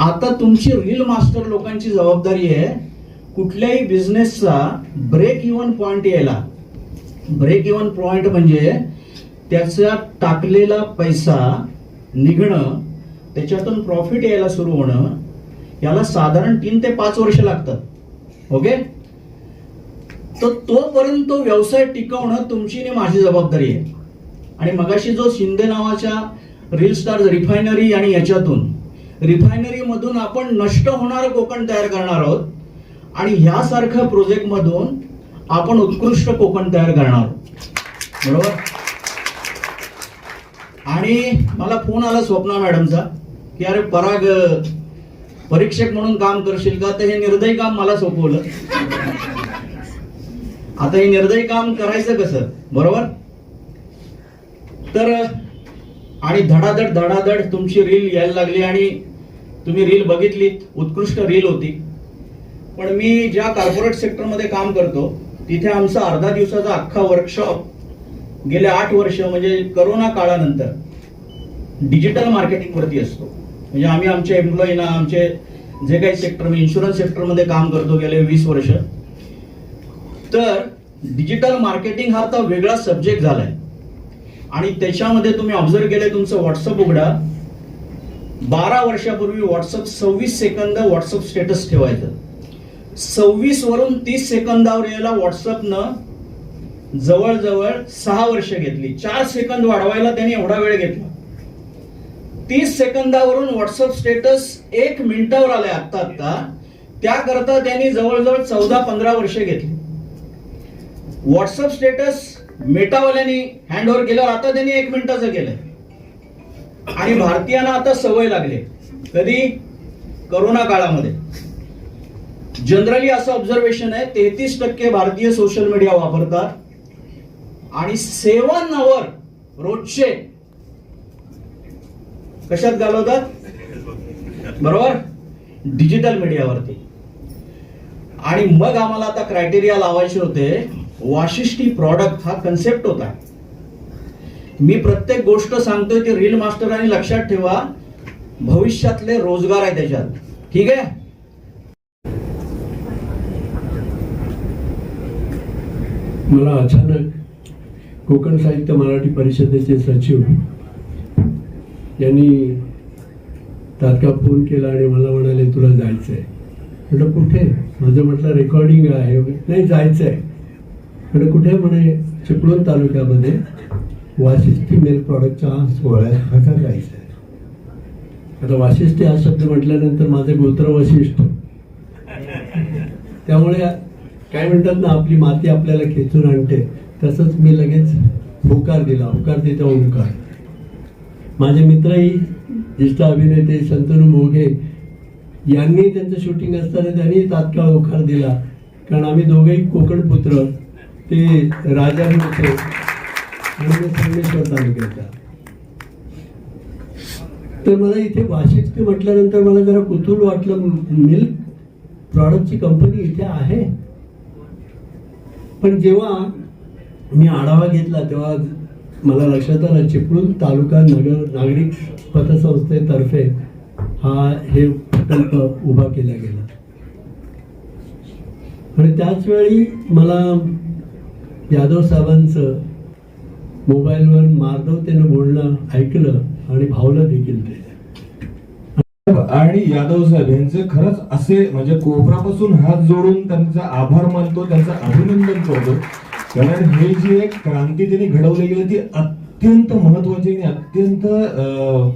आता तुमची reel master लोकांची जबाबदारी आहे कुठल्याही बिझनेसचा ब्रेक इव्हन पॉइंट यायला. ब्रेक इव्हन पॉइंट म्हणजे त्याचा टाकलेला पैसा निघणं त्याच्यातून प्रॉफिट यायला सुरू होणं याला साधारण तीन ते पाच वर्ष लागतात. ओके? तर तोपर्यंत तो व्यवसाय टिकवणं तुमची आणि माझी जबाबदारी आहे. आणि मगाशी जो शिंदे नावाच्या रील स्टार रिफायनरी आणि याच्यातून रिफायनरी मधून आपण नष्ट होणारं कोकण तयार करणार आहोत. आणि ह्यासारख्या प्रोजेक्ट मधून आपण उत्कृष्ट कोकण तयार करणार आहोत. बरोबर? आणि मला फोन आला स्वप्ना मॅडमचा की अरे पराग परीक्षक म्हणून काम करशील का? तर हे निर्दयी काम मला सोपवलं. आता हे निर्दयी काम करायचं कसं? बरोबर? तर आणि धडाधड धडाधड तुमची रील यायला लागली आणि तुम्ही रील बघितली उत्कृष्ट रील होती. पण मी ज्या कॉर्पोरेट सेक्टरमध्ये काम करतो तिथे आमचा अर्धा दिवसाचा अख्खा वर्कशॉप गेले आठ वर्ष म्हणजे करोना काळानंतर डिजिटल मार्केटिंग वरती असतो. म्हणजे आम्ही आमच्या एम्प्लॉईना आमचे जे काही सेक्टर मी इन्शुरन्स सेक्टरमध्ये काम करतो गेले वीस वर्ष. तर डिजिटल मार्केटिंग हा आता वेगळा सब्जेक्ट झालाय. आणि त्याच्यामध्ये तुम्ही ऑब्झर्व केले तुमचं व्हॉट्सअप उघडा. बारा वर्षापूर्वी व्हॉट्सअप सव्वीस सेकंद व्हॉट्सअप स्टेटस ठेवायचं. सव्वीस वरून तीस सेकंदावर यायला व्हॉट्सअपनं जवळजवळ सहा वर्ष घेतली. चार सेकंद वाढवायला त्यांनी एवढा वेळ घेतला. तीस सेकंदावरून व्हॉट्सअप स्टेटस एक मिनिटावर आलाय आत्ता आत्ता. त्याकरता त्यांनी जवळजवळ चौदा पंधरा वर्ष घेतली. व्हॉट्सअप स्टेटस मेटावाल्यांनी हँड ओव्हर केल्यावर आता त्यांनी एक मिनिटाचं केलंय. आणि भारतीयांना आता सवय लागली कधी? करोना काळामध्ये. जनरली असं ऑब्झर्वेशन आहे तेहतीस टक्के भारतीय सोशल मीडिया वापरतात. आणि सेवन अवर रोजचे कशात घालवतात? बरोबर? डिजिटल मीडियावरती आणि मग आम्हाला आता क्रायटेरिया लावायचे होते वाशिष्ठी प्रॉडक्ट हा कन्सेप्ट होता. मी प्रत्येक गोष्ट सांगतोय ते रील मास्टर आणि लक्षात ठेवा. भविष्यातले रोजगार आहे त्याच्यात. ठीक आहे? मला अचानक कोकण साहित्य मराठी परिषदेचे सचिव यांनी तात्काळ फोन केला आणि मला म्हणाले तुला जायचं आहे म्हटलं कुठे? माझं म्हटलं रेकॉर्डिंग आहे. नाही जायचं आहे म्हटलं कुठे? म्हणे चिपळूण तालुक्यामध्ये. वाशिष्ठी मेल प्रॉडक्टच्या सोहळ्यात आता जायचं आहे आता वाशिष्ठी हा शब्द म्हटल्यानंतर माझे गोत्र वशिष्ठ. त्यामुळे काय म्हणतात ना आपली माती आपल्याला खेचून आणते. तसंच मी लगेच होकार दिला होकार देता ओंकार. माझे मित्रही ज्येष्ठ अभिनेते शंतनू मोघे यांनी त्यांचं शूटिंग असताना त्यांनी तात्काळ होकार दिला. कारण आम्ही दोघेही कोकण पुत्र ते राजा होते. संगमेश्वर तालुक्याचा तर मला इथे वाशिष्ठी म्हटल्यानंतर मला जरा कुतूल वाटलं. मिल्क प्रॉडक्टची कंपनी इथे आहे. पण जेव्हा मी आढावा घेतला तेव्हा मला लक्षात आलं चिपळूण तालुका नगर नागरिक पतसंस्थेतर्फे हा हे प्रकल्प उभा केला गेला. आणि त्याच वेळी मला यादव साहेबांचं मोबाईलवर मार्दवतेनं बोलणं ऐकलं आणि भावलं देखील ते. आणि यादव साहेब यांचे खरंच असे म्हणजे कोपरापासून हात जोडून त्यांचा आभार मानतो त्यांचं अभिनंदन करतो. कारण हे जी एक क्रांती त्यांनी घडवली गेली ती अत्यंत महत्वाची आणि अत्यंत अं,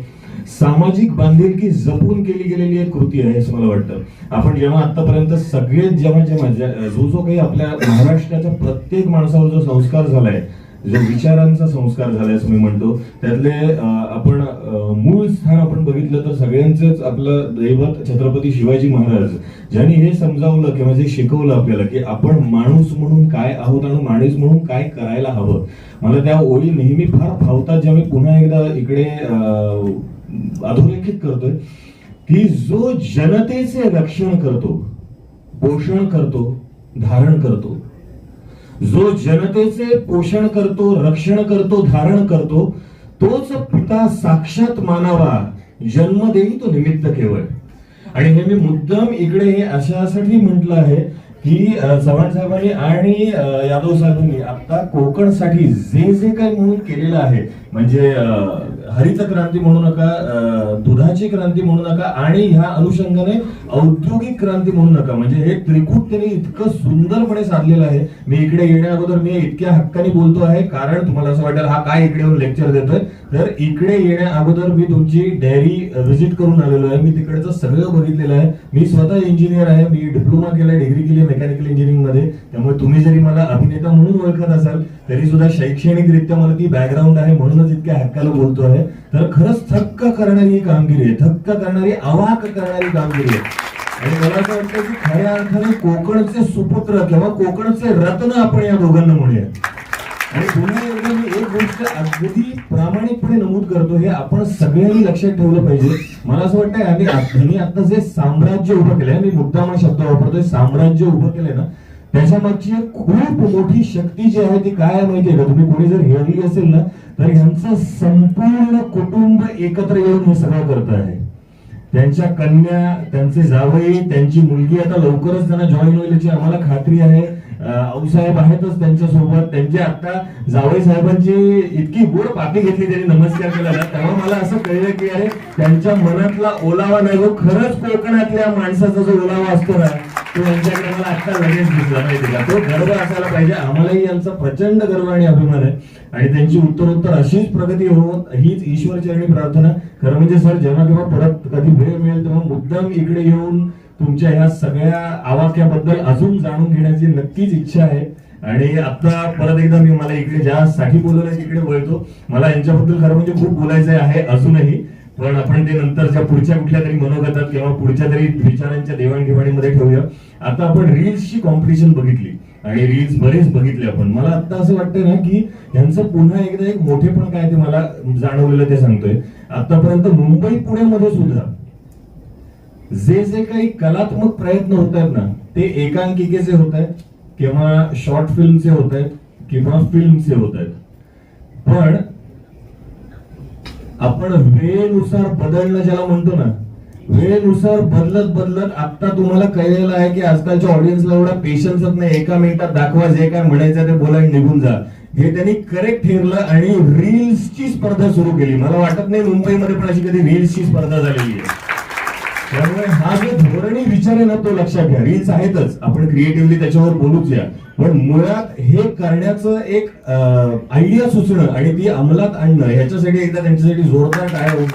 सामाजिक बांधिलकी जपून केली गेलेली एक कृती आहे असं मला वाटतं. आपण जेव्हा आतापर्यंत सगळे जेव्हा जेव्हा जो जो काही आपल्या महाराष्ट्राच्या प्रत्येक माणसावर जो संस्कार झालाय जो विचारांचा संस्कार झालाय असं मी म्हणतो त्यातले आपण मूळ स्थान आपण बघितलं तर सगळ्यांचंच आपलं दैवत छत्रपती शिवाजी महाराज ज्यांनी हे समजावलं किंवा जे शिकवलं आपल्याला की आपण माणूस म्हणून काय आहोत आणि माणूस म्हणून काय करायला हवं. मला त्या ओळी नेहमी फार भावतात ज्या मी पुन्हा एकदा इकडे अं, अधोरेखित करतोय की जो जनतेचे रक्षण करतो पोषण करतो धारण करतो जो जनतेचे पोषण करतो रक्षण करतो धारण करतो तोच पिता साक्षात मानावा. जन्म देई तो निमित्त केवळ. आणि हे मी मुद्दाम इकडे हे अशासाठी म्हटलं आहे की चव्हाण साहेबांनी आणि यादव साहेबांनी आता कोकणसाठी जे जे काही म्हणून केलेलं आहे म्हणजे हरित क्रांती म्हणू नका दुधाची क्रांती म्हणू नका आणि ह्या अनुषंगाने औद्योगिक क्रांती म्हणू नका. म्हणजे हे त्रिकूट त्यांनी इतकं सुंदरपणे साधलेलं आहे. मी इकडे येण्या अगोदर मी इतक्या हक्काने बोलतो आहे कारण तुम्हाला असं वाटेल हा काय इकडे येऊन लेक्चर देतोय? तर इकडे येण्या अगोदर मी तुमची डेअरी व्हिजिट करून आलेलो आहे. मी तिकडचं सगळं बघितलेलं आहे. मी स्वतः इंजिनियर आहे. मी डिप्लोमा केलाय डिग्री केली मेकॅनिकल इंजिनिअरिंगमध्ये. त्यामुळे तुम्ही जरी मला अभिनेता म्हणून ओळखत असाल तरी सुद्धा शैक्षणिकरित्या मला ती बॅकग्राऊंड आहे म्हणूनच इतक्या हक्काला बोलतो आहे तर खरंच थक्क करणारी ही कामगिरी आहे. थक्क करणारी अवाक करणारी कामगिरी आहे. आणि मला असं वाटतं की खऱ्या अर्थाने कोकणचे सुपुत्र किंवा कोकणचे रत्न आपण या दोघांना म्हणूया. आणि पुन्हा एकदा मी एक गोष्ट अगदी प्रामाणिकपणे नमूद करतो हे आपण सगळ्यांनी लक्षात ठेवलं पाहिजे. मला असं वाटतं आणि त्यांनी आता जे साम्राज्य उभं केलंय मी मुद्दाम शब्द वापरतोय साम्राज्य उभं केलंय ना त्याच्या मागची खूप मोठी शक्ती जी आहे ती काय आहे माहितीये का? तुम्ही कोणी जर हेरली असेल ना तर ह्यांचं संपूर्ण कुटुंब एकत्र येऊन हे सगळं करत आहे. त्यांच्या कन्या त्यांचे जावई त्यांची मुलगी आता लवकरच त्यांना जॉईन होईल याची आम्हाला खात्री आहे. आऊसाहेब आहेतच त्यांच्यासोबत त्यांची आता जावई साहेबांची इतकी गोड पाठी घेतली त्यांनी नमस्कार केला ना. तेव्हा मला असं कळलं की अरे त्यांच्या मनातला ओलावा नाही हो खरंच कोकणातल्या माणसाचा जो ओलावा असतो ना तो यांच्याकडे मला आत्ता लगेच दिसला माहिती का? तो गर्व असायला पाहिजे. आम्हालाही यांचा प्रचंड गर्व आणि अभिमान आहे. आणि त्यांची उत्तरोत्तर अशीच प्रगती हो हीच ईश्वरचरणी प्रार्थना. खरं म्हणजे सर जेव्हा केव्हा परत कधी वेळ मिळेल तेव्हा मुद्दाम इकडे येऊन तुमच्या ह्या सगळ्या आवाक्याबद्दल अजून जाणून घेण्याची नक्कीच इच्छा आहे. आणि आता परत एकदा मी मला इकडे ज्यासाठी बोलवलं तिकडे वळतो. मला यांच्याबद्दल खरं म्हणजे खूप बोलायचं आहे अजूनही. पण आपण ते नंतरच्या पुढच्या कुठल्या तरी मनोगतात किंवा पुढच्या तरी विचारांच्या देवाणघेवाणीमध्ये ठेवूया. आता आपण रील्सची कॉम्पिटिशन बघितली. आणि रील्स बरेच बघितले आपण. मला आता असं वाटतं ना की यांचं पुन्हा एकदा एक मोठेपण काय ते मला जाणवलेलं ते सांगतोय. आतापर्यंत मुंबई पुण्यामध्ये सुद्धा जे जे काही कलात्मक प्रयत्न होत आहेत ना ते एकांकिकेचे होत आहेत किंवा शॉर्ट फिल्मचे होत आहेत किंवा फिल्मचे होत आहेत पण आपण वेळेनुसार बदलणं ज्याला म्हणतो ना वेळेनुसार बदलत बदलत आता तुम्हाला कळलेलं आहे की आजकालच्या ऑडियन्सला एवढा पेशन्सच नाही एका मिनिटात दाखवा जे काय म्हणायचं ते बोला निघून जा. हे त्यांनी करेक्ट ठेरलं आणि रील्सची स्पर्धा सुरू केली. मला वाटत नाही मुंबईमध्ये पण अशी कधी रील्सची स्पर्धा झालेली आहे. त्यामुळे हा जो धोरणी विचार आहे ना तो लक्षात घ्या. रील्स आहेतच. आपण क्रिएटिव्हली त्याच्यावर बोलूच या. पण मुळात हे करण्याचं एक आयडिया सुचणं आणि ती अंमलात आणणं ह्याच्यासाठी एकदा त्यांच्यासाठी जोरदार टायर होऊन